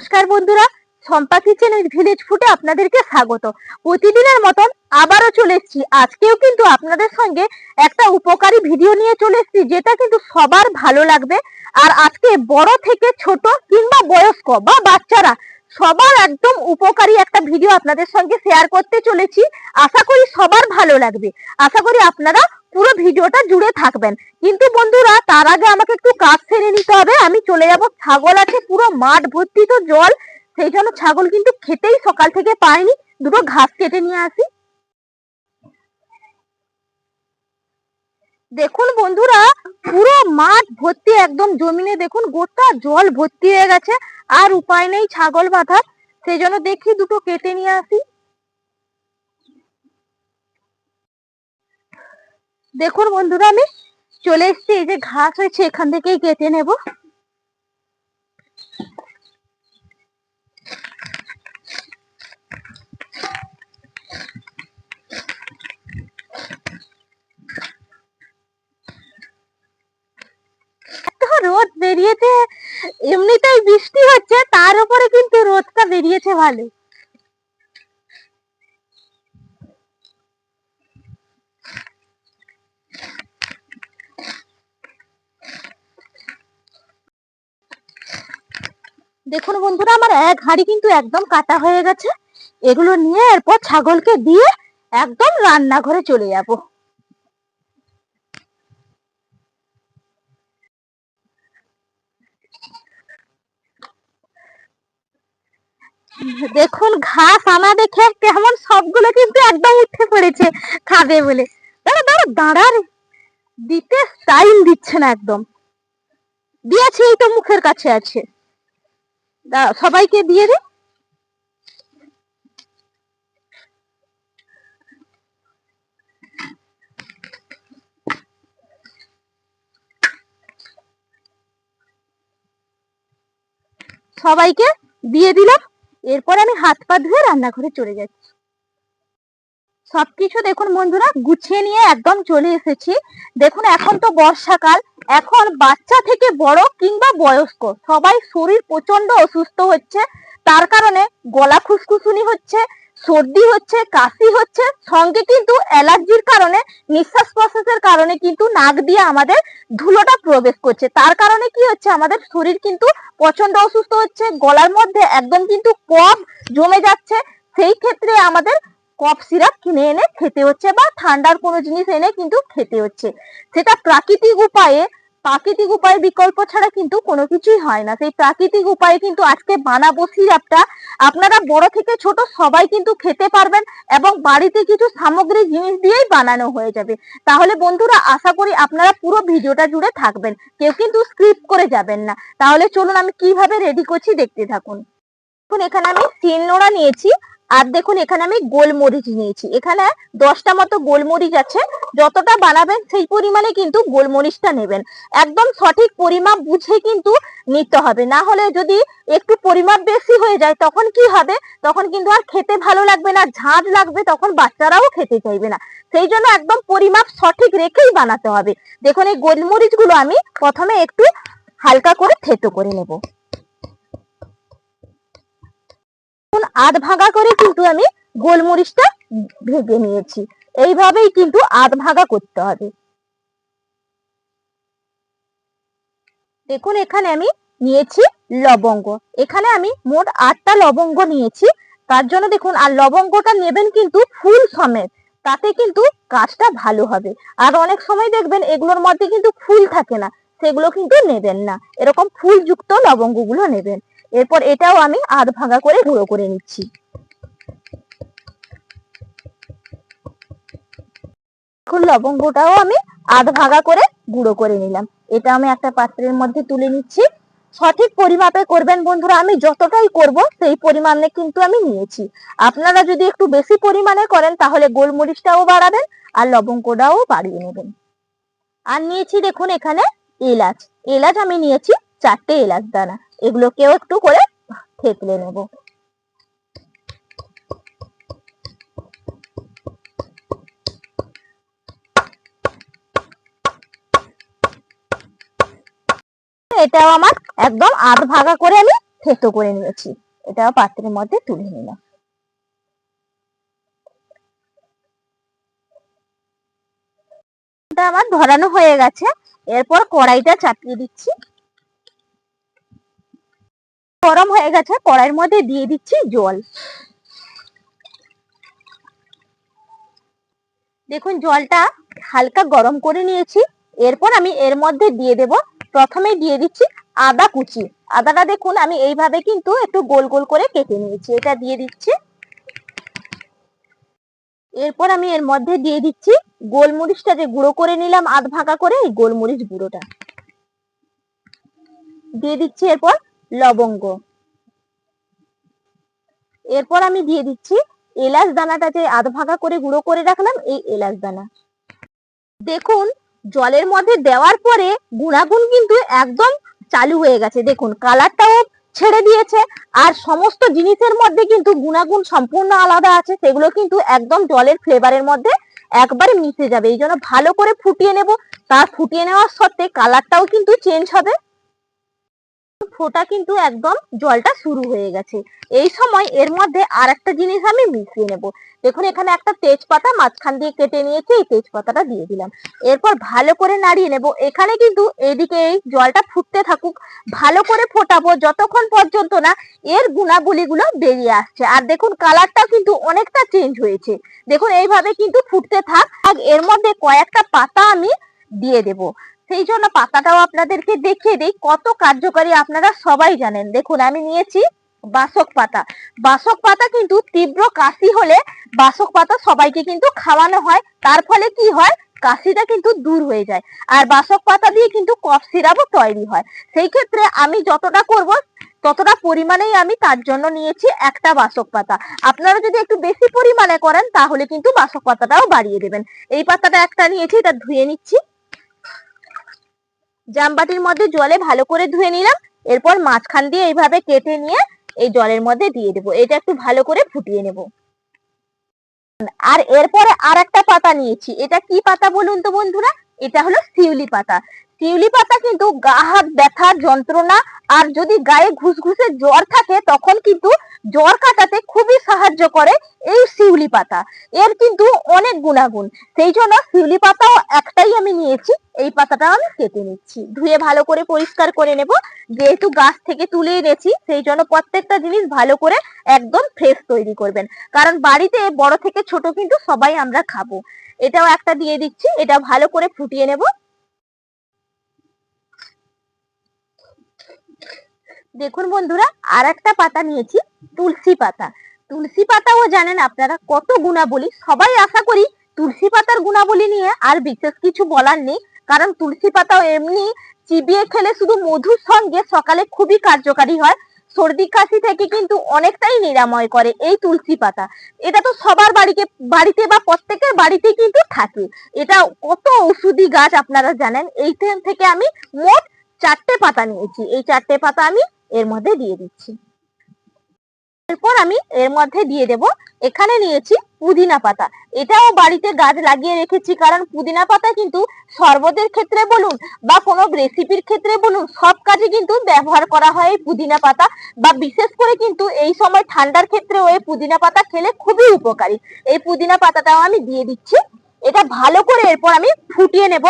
নমস্কার বন্ধুরা সম্পা কিচেনের ভিলেজ ফুডে আপনাদেরকে স্বাগত। প্রতিদিনের মতন আবারও চলে এসেছি। আজকেও কিন্তু আপনাদের সঙ্গে একটা উপকারী ভিডিও নিয়ে চলে এসেছি, যেটা কিন্তু সবার ভালো লাগবে। আর আজকে বড় থেকে ছোট কিংবা বয়স্ক বা বাচ্চারা সবার একদম উপকারী একটা ভিডিও আপনাদের সঙ্গে শেয়ার করতে চলেছি। আশা করি সবার ভালো লাগবে। আশা করি আপনারা পুরো ভিডিওটা জুড়ে থাকবেন। কিন্তু বন্ধুরা, তার আগে আমাকে একটু কাজ সেরে নিতে হবে। আমি চলে যাব ছাগল আছে পুরো মাঠ ভর্তি তো জল, সেই জন্য ছাগল কিন্তু খেতেই সকাল থেকে পায়নি দুটো ঘাস কেটে নিয়ে আসি। দেখুন বন্ধুরা, পুরো মাঠ ভর্তি, একদম জমিনে দেখুন, গোটা জল ভর্তি হয়ে গেছে। আর উপায় নেই ছাগল বাঁধার, সেই জন্য দেখি দুটো কেটে নিয়ে আসি। দেখুন বন্ধুরা, আমি চলে এসেছি। এই যে ঘাস হয়েছে, এখান থেকেই কেটে নেব। রোদ বেরিয়েছে, এমনিতেই বৃষ্টি হচ্ছে, তার উপরে কিন্তু রোদটা বেরিয়েছে ভালো দেখুন বন্ধুরা, আমার এক হাঁড়ি কিন্তু একদম কাটা হয়ে গেছে। এগুলো নিয়ে এরপর ছাগলকে দিয়ে একদম রান্নাঘরে চলে যাব। দেখুন, ঘাস আনা দেখে কেমন সবগুলো কিন্তু একদম উঠে পড়েছে খাবে বলে। দাঁড়া দাঁড়া দাঁড়া রে। দিতে টাইম দিচ্ছে না একদম। দিয়েছে, এই তো মুখের কাছে আছে। সবাইকে দিয়ে দে। সবাইকে দিয়ে দিলাম। এরপর আমি হাত পা ধুয়ে রান্নাঘরে চলে যাচ্ছি। সবকিছু দেখুন বন্ধুরা, গুছিয়ে নিয়ে একদম চলে এসেছি। দেখুন, এখন তো বর্ষাকাল। এখন বাচ্চা থেকে বড় কিংবা বয়স্ক, সবাই শরীর প্রচণ্ড অসুস্থ হচ্ছে। তার কারণে গলা খুসখুসুনি হচ্ছে, সর্দি হচ্ছে, কাশি হচ্ছে, সঙ্গে কিন্তু অ্যালার্জির কারণে, নিঃশ্বাস প্রশ্বাসের কারণে কিন্তু নাক দিয়ে আমাদের ধুলোটা প্রবেশ করছে। তার কারণে কি হচ্ছে, আমাদের শরীর কিন্তু প্রচণ্ড অসুস্থ হচ্ছে, গলার মধ্যে একদম কিন্তু কফ জমে যাচ্ছে। সেই ক্ষেত্রে আমাদের কফ সিরাপ কিনে এনে খেতে হচ্ছে বা ঠান্ডার কোনো জিনিস এনে কিন্তু খেতে হচ্ছে। সেটা প্রাকৃতিক উপায়ে প্রাকৃতিক উপায় বিকল্প ছাড়া কিন্তু কোনো কিছুই হয় না। সেই প্রাকৃতিক উপায়ে কিন্তু আজকে বানাবো সিরাপটা। আপনারা বড় থেকে ছোট সবাই কিন্তু খেতে পারবেন এবং বাড়িতে কিছু সামগ্রী জিনিস দিয়েই বানানো হয়ে যাবে। তাহলে বন্ধুরা, আশা করি আপনারা পুরো ভিডিওটা জুড়ে থাকবেন। কেউ কিন্তু স্ক্রিপ্ট করে যাবেন না। তাহলে চলুন আমি কীভাবে রেডি করছি দেখতে থাকুন। দেখুন, এখানে আমি তিন নোড়া নিয়েছি। আর দেখুন, এখানে আমি গোলমরিচ নিয়েছি। এখানে দশটা মতো গোলমরিচ আছে। যতটা বানাবেন, সেই পরিমাণে কিন্তু গোলমরিচটা নেবেন। একদম সঠিক পরিমাপ বুঝে কিন্তু নিতে হবে। না হলে যদি একটু পরিমাপ বেশি হয়ে যায়, তখন কি হবে? তখন কিন্তু আর খেতে ভালো লাগবে না ঝাঁঝ লাগবে, তখন বাচ্চারাও খেতে চাইবে না। সেই জন্য একদম পরিমাপ সঠিক রেখেই বানাতে হবে। দেখুন, এই গোলমরিচগুলো আমি প্রথমে একটু হালকা করে থেতো করে নেব। এখন আধ ভাগা করে কিন্তু আমি গোলমরিচটা ভেজে নিয়েছি। এইভাবেই কিন্তু আধ ভাগা করতে হবে। দেখুন, এখানে আমি নিয়েছি লবঙ্গ। এখানে আমি মোট আটটা লবঙ্গ নিয়েছি। তার জন্য দেখুন, আর লবঙ্গটা নেবেন কিন্তু ফুল সমেত। তাতে কিন্তু কাজটা ভালো হবে। আর অনেক সময় দেখবেন, এগুলোর মধ্যে কিন্তু ফুল থাকে না। সেগুলো কিন্তু নেবেন না। এরকম ফুলযুক্ত লবঙ্গগুলো নেবেন। এরপর এটাও আমি আধ ভাঙা করে গুঁড়ো করে নিচ্ছি। এখন লবঙ্গটাও আমি আধ ভাগা করে গুঁড়ো করে নিলাম। এটা আমি একটা পাত্রের মধ্যে তুলে নিচ্ছি। সঠিক পরিমাপে করবেন বন্ধুরা, আমি যতটাই করব সেই পরিমাণে কিন্তু আমি নিয়েছি। আপনারা যদি একটু বেশি পরিমাণে করেন তাহলে গোলমরিচটাও বাড়াবেন আর লবঙ্গটাও বাড়িয়ে নেবেন। আর নিয়েছি দেখুন এখানে এলাচ। এলাচ আমি নিয়েছি চারটে এলাচ দানা। এগুলোকেও একটু করে থেতলে নেব। এটাও আমার একদম আধ ভাগা করে আমি থেতো করে নিয়েছি। এটাও পাত্রের মধ্যে তুলে নিলাম। আমার ধরানো হয়ে গেছে। এরপর কড়াইটা চাপিয়ে দিচ্ছি। গরম হয়ে গেছে, কড়াইয়ের মধ্যে দিয়ে দিচ্ছি জল। দেখুন, জলটা হালকা গরম করে নিয়েছি। এরপর আমি এর মধ্যে দিয়ে দেব। প্রথমে দিয়ে দিচ্ছি আদা কুচি। আদাটা দেখুন, আমি এইভাবে কিন্তু একটু গোল গোল করে কেটে নিয়েছি। এটা দিয়ে দিচ্ছি। এরপর আমি এর মধ্যে দিয়ে দিচ্ছি গোলমরিচটা, যে গুঁড়ো করে নিলাম আধ ভাগা করে, এই গোলমরিচ গুঁড়োটা। দিয়ে দিচ্ছি এরপর লবঙ্গ। এরপর আমি দিয়ে দিচ্ছি এলাচ দানাটা যে আধ ভাগা করে গুঁড়ো করে রাখলাম, এই এলাচ দানা। দেখুন, জলের মধ্যে দেওয়ার পরে গুণাগুণ কিন্তু একদম চালু হয়ে গেছে। দেখুন, কালারটাও ছেড়ে দিয়েছে আর সমস্ত জিনিসের মধ্যে কিন্তু গুণাগুণ সম্পূর্ণ আলাদা আছে। সেগুলো কিন্তু একদম জলের ফ্লেভারের মধ্যে একবারে মিশে যাবে। এই জন্য ভালো করে ফুটিয়ে নেব। তার ফুটিয়ে নেওয়ার সত্ত্বে কালারটাও কিন্তু চেঞ্জ হবে। ফোটা কিন্তু একদম জলটা শুরু হয়ে গেছে। এই সময় এর মধ্যে আর একটা জিনিস আমি মিশিয়ে নেব। দেখুন, এখানে একটা তেজপাতা মাঝখান দিয়ে কেটে নিয়েছি, এই তেজপাতাটা দিয়ে দিলাম। এরপর ভালো করে নাড়িয়ে নেব। এখানে কিন্তু এদিকে এই জলটা ফুটতে থাকুক। ভালো করে ফোটাবো যতক্ষণ পর্যন্ত না এর গুণাগুলিগুলো বেরিয়ে আসছে। আর দেখুন, কালারটাও কিন্তু অনেকটা চেঞ্জ হয়েছে। দেখুন, এইভাবে কিন্তু ফুটতে থাক। আর এর মধ্যে কয়েকটা পাতা আমি দিয়ে দেব। সেই জন্য পাতাটাও আপনাদেরকে দেখিয়ে দিই, কত কার্যকারী আপনারা সবাই জানেন। দেখুন, আমি নিয়েছি বাসক পাতা। বাসক পাতা কিন্তু তীব্র কাশি হলে বাসক পাতা সবাইকে কিন্তু খাওয়ানো হয়। তার ফলে কি হয়? কাশিটা কিন্তু দূর হয়ে যায়। আর বাসক পাতা দিয়ে কিন্তু কফ সিরাপও তৈরি হয়। সেই ক্ষেত্রে আমি যতটা করব, ততটা পরিমাণেই আমি তার জন্য নিয়েছি একটা বাসক পাতা। আপনারা যদি একটু বেশি পরিমাণে করেন, তাহলে কিন্তু বাসক পাতাটাও বাড়িয়ে দেবেন। এই পাতাটা একটা নিয়েছি, এটা ধুয়ে নিচ্ছি। জামবাটির মধ্যে জলে ভালো করে ধুয়ে নিলাম, এরপর মাঝখান দিয়ে এইভাবে কেটে নিয়ে এই জলের মধ্যে দিয়ে দেবো। এটা একটু ভালো করে ফুটিয়ে নেব। আর এরপরে আর একটা পাতা নিয়েছি। এটা কি পাতা বলুন তো বন্ধুরা? এটা হলো শিউলি পাতা। শিউলি পাতা কিন্তু গা হাত ব্যথার যন্ত্রণা, আর যদি গায়ে ঘুসঘুসে জ্বর থাকে, তখন কিন্তু জ্বর কাটাতে খুবই সাহায্য করে এই শিউলি পাতা এর কিন্তু অনেক গুণাগুণ। সেই জন্য শিউলি পাতাও একটাই আমি নিয়েছি, এই পাতাটাও আমি কেটে নিচ্ছি। ধুয়ে ভালো করে পরিষ্কার করে নেব। যেহেতু গাছ থেকে তুলে এনেছি, সেই জন্য প্রত্যেকটা জিনিস ভালো করে একদম ফ্রেশ তৈরি করবেন। কারণ বাড়িতে বড় থেকে ছোট কিন্তু সবাই আমরা খাব। এটাও একটা দিয়ে দিচ্ছি, এটা ভালো করে ফুটিয়ে নেব। দেখুন বন্ধুরা আর একটা পাতা নিয়েছি, তুলসী পাতা। তুলসী পাতাও জানেন আপনারা কত গুণাবলী। সবাই আশা করি তুলসী পাতার গুণাবলী নিয়ে আর বিশেষ কিছু বলার নেই। কারণ তুলসী পাতাও এমনি চিবিয়ে খেলে শুধু মধুর সঙ্গে সকালে খুবই কার্যকারী হয়। সর্দি কাশি থেকে কিন্তু অনেকটাই নিরাময় করে এই তুলসী পাতা। এটা তো সবার বাড়িতে বাড়িতে বা প্রত্যেকের বাড়িতে কিন্তু থাকে। এটা কত ঔষধি গাছ আপনারা জানেন। এই থেকে আমি মোট চারটে পাতা নিয়েছি। এই চারটে পাতা আমি এর মধ্যে দিয়ে দিচ্ছি। এরপর আমি এর মধ্যে দিয়ে দেব। এখানে নিয়েছি পুদিনা পাতা। এটাও বাড়িতে গাছ লাগিয়ে রেখেছি, কারণ পুদিনা পাতা কিন্তু শরবতের ক্ষেত্রে বলুন বা কোনো রেসিপির ক্ষেত্রে বলুন, সব কাজে কিন্তু ব্যবহার করা হয় পুদিনা পাতা বা বিশেষ করে কিন্তু এই সময় ঠান্ডার ক্ষেত্রেও এই পুদিনা পাতা খেলে খুবই উপকারী। এই পুদিনা পাতাটাও আমি দিয়ে দিচ্ছি। এটা ভালো করে এরপর আমি ফুটিয়ে নেব।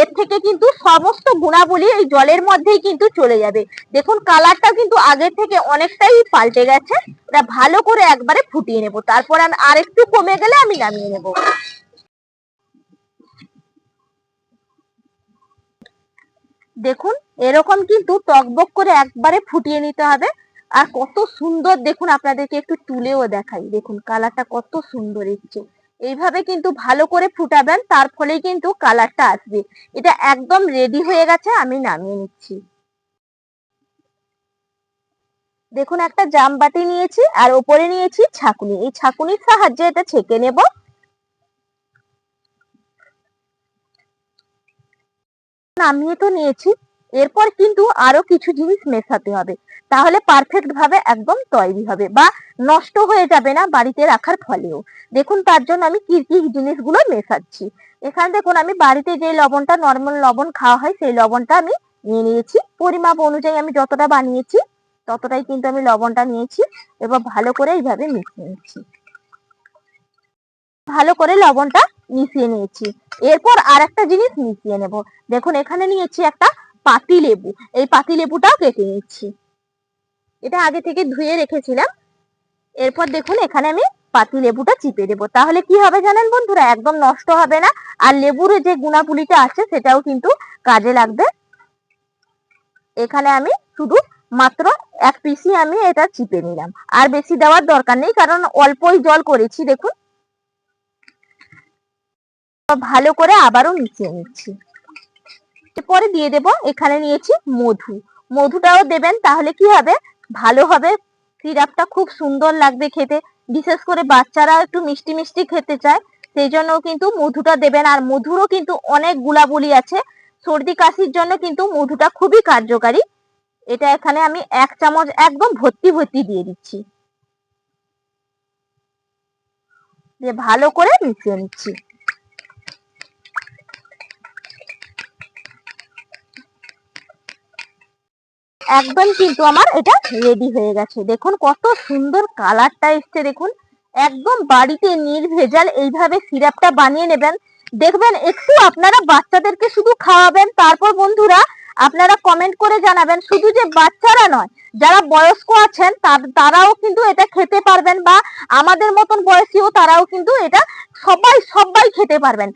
এর থেকে কিন্তু সমস্ত গুণাবলী এই জলের মধ্যেই কিন্তু চলে যাবে। দেখুন কালারটা কিন্তু আগের থেকে অনেকটাই পাল্টে গেছে। এটা ভালো করে একবারে ফুটিয়ে নেব। তারপর আমি আর একটু কমে গেলে আমি নামিয়ে নেব। দেখুন, এরকম কিন্তু টকবক করে একবারে ফুটিয়ে নিতে হবে। আর কত সুন্দর দেখুন, আপনাদেরকে একটু তুলেও দেখাই। দেখুন কালারটা কত সুন্দর এসছে। এইভাবে কিন্তু ভালো করে ফুটাবেন, তার ফলে কিন্তু কালারটা আসবে। এটা একদম রেডি হয়ে গেছে, আমি নামিয়ে নিচ্ছি। দেখুন, একটা জাম বাটি নিয়েছি, আর ওপরে নিয়েছি ছাকুনি। এই ছাকুনির সাহায্যে এটা ছেঁকে নেব। নামিয়ে তো নিয়েছি। এরপর কিন্তু আরও কিছু জিনিস মেশাতে হবে। তাহলে পারফেক্ট ভাবে একদম তৈরি হবে বা নষ্ট হয়ে যাবে না বাড়িতে রাখার ফলেও। দেখুন তার জন্য আমি কি কি জিনিসগুলো মেশাচ্ছি। এখানে দেখুন আমি বাড়িতে যে লবণটা নর্মাল লবণ খাওয়া হয় সেই লবণটা আমি নিয়ে নিয়েছি। পরিমাপ অনুযায়ী আমি যতটা বানিয়েছি ততটাই কিন্তু আমি লবণটা নিয়েছি এবার ভালো করে এইভাবে মিশিয়ে নিচ্ছি। ভালো করে লবণটা মিশিয়ে নিয়েছি। এরপর আর একটা জিনিস মিশিয়ে নেব। দেখুন এখানে নিয়েছি একটা পাতি লেবু। এই পাতি লেবুটাও কেটে নিচ্ছি। এটা আগে থেকে ধুয়ে রেখেছিলাম। এরপর দেখুন, এখানে আমি পাতি লেবুটা চিপে দেবো। তাহলে কি হবে জানেন বন্ধুরা? একদম নষ্ট হবে না। আর লেবুর যে গুণাপুলিটা আছে, সেটাও কিন্তু কাজে লাগবে। এখানে আমি শুধু মাত্র এক পিসি আমি এটা চিপে নিলাম। আর বেশি দেওয়ার দরকার নেই, কারণ অল্পই জল করেছি, দেখুন। ভালো করে আবারও মিশিয়ে নিচ্ছি। এরপরে দিয়ে দেব। এখানে নিয়েছি মধু। মধুটাও দেবেন, তাহলে কি হবে? ভালো হবে। সিরাপটা খুব সুন্দর লাগবে খেতে। বিশেষ করে বাচ্চারা একটু মিষ্টি মিষ্টি খেতে চায় সেই জন্য কিন্তু মধুটা দেবেন। আর মধুরও কিন্তু অনেক গুলাবলি আছে। সর্দি কাশির জন্য কিন্তু মধুটা খুবই কার্যকারী। এটা এখানে আমি এক চামচ একদম ভর্তি ভর্তি দিয়ে দিচ্ছি। দিয়ে ভালো করে মিশিয়ে নিচ্ছি। একদম কিন্তু আমার এটা রেডি হয়ে গেছে। দেখুন কত সুন্দর কালারটা এসছে, দেখুন। একদম বাড়িতে নির্ভেজাল, এইভাবে সিরাপটা বানিয়ে নেবেন। দেখবেন একটু আপনারা বাচ্চাদেরকে শুধু খাওয়াবেন, তারপর বন্ধুরা আপনারা কমেন্ট করে জানাবেন। শুধু যে বাচ্চারা নয় যারা বয়স্ক আছেন তারাও কিন্তু এটা খেতে পারবেন বা আমাদের মতন বয়সীও তারাও কিন্তু এটা সবাই সবাই খেতে পারবেন।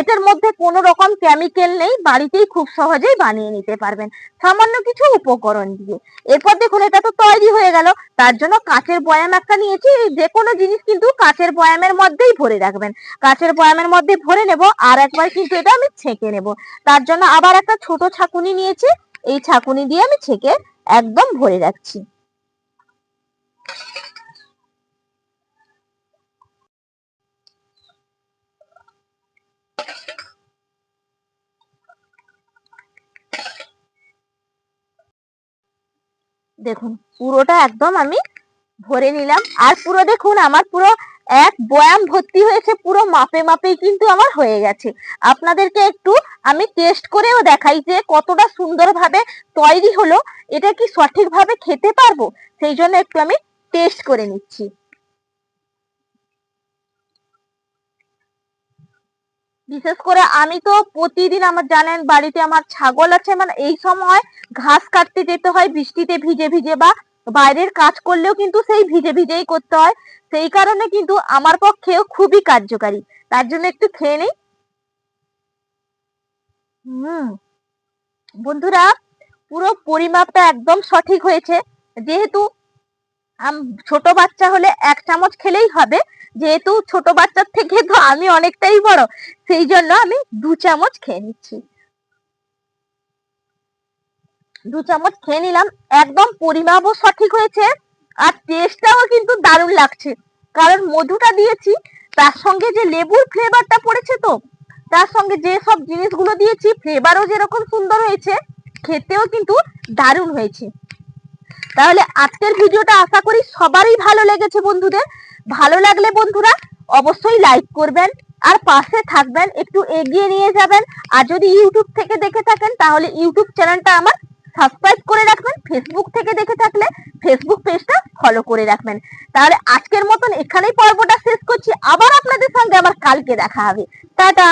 এটার মধ্যে কোনো রকম কেমিক্যাল নেই, বাড়িতেই খুব সহজেই বানিয়ে নিতে পারবেন। সামান্য কিছু উপকরণ দিয়ে। এরপর দেখুন, এটা তো তৈরি হয়ে গেল। তার জন্য কাঁচের বয়াম একটা নিয়েছি। যে কোনো জিনিস কিন্তু কাঁচের বয়ামের মধ্যেই ভরে রাখবেন। কাঁচের বয়ামের মধ্যে ভরে নেব, আর একবার কিন্তু এটা আমি ছেঁকে নেব। তার জন্য আবার একটা ছোট ছাকুনি নিয়েছি। এই ছাকুনি দিয়ে আমি ছেঁকে একদম ভরে রাখছি দেখুন, পুরোটা একদম আমি ভরে নিলাম। আর পুরো দেখুন, আমার পুরো এক বয়াম ভর্তি হয়েছে, পুরো মাপে মাপেই কিন্তু আমার হয়ে গেছে। আপনাদেরকে একটু আমি টেস্ট করেও দেখাই যে কতটা সুন্দরভাবে তৈরি হলো, এটা কি সঠিকভাবে খেতে পারব? সেই জন্য একটু আমি টেস্ট করে নিচ্ছি। বিশেষ করে আমি তো প্রতিদিন আমার জানেন বাড়িতে আমার ছাগল আছে মানে এই সময় ঘাস কাটতে যেতে হয়, বৃষ্টিতে ভিজে ভিজে বা বাইরের কাজ করলেও কিন্তু সেই ভিজে ভিজেই করতে হয়। সেই কারণে কিন্তু আমার পক্ষেও খুবই কার্যকারী। তার জন্য একটু খেয়ে নেই। হুম। বন্ধুরা, পুরো পরিমাপটা একদম সঠিক হয়েছে। যেহেতু ছোট বাচ্চা হলে এক চামচ খেলেই হবে। যেহেতু ছোট বাচ্চার থেকে তো আমি অনেকটাই বড়, সেই জন্য আমি দু চামচ খেয়ে নিচ্ছি। দু চামচ খেয়ে নিলাম, একদম পরিমাপও সঠিক হয়েছে আর টেস্টটাও কিন্তু দারুণ লাগছে। কারণ মধুটা দিয়েছি, তার সঙ্গে যে লেবুর ফ্লেভারটা পড়েছে তো, তার সঙ্গে যে সব জিনিসগুলো দিয়েছি ফ্লেভারও যেরকম সুন্দর হয়েছে, খেতেও কিন্তু দারুণ হয়েছে। তাহলে আজকের ভিডিওটা আশা করি সবারই ভালো লেগেছে বন্ধুদের। ভালো লাগলে বন্ধুরা অবশ্যই লাইক করবেন আর পাশে থাকবেন, একটু এগিয়ে নিয়ে যাবেন। আর যদি ইউটিউব থেকে দেখে থাকেন, তাহলে ইউটিউব চ্যানেলটা আমার সাবস্ক্রাইব করে রাখবেন ফেসবুক থেকে দেখে থাকলে ফেসবুক পেজটা ফলো করে রাখবেন। তাহলে আজকের মতন এখানেই পর্বটা শেষ করছি। আবার আপনাদের সঙ্গে আবার কালকে দেখা হবে। টাটা!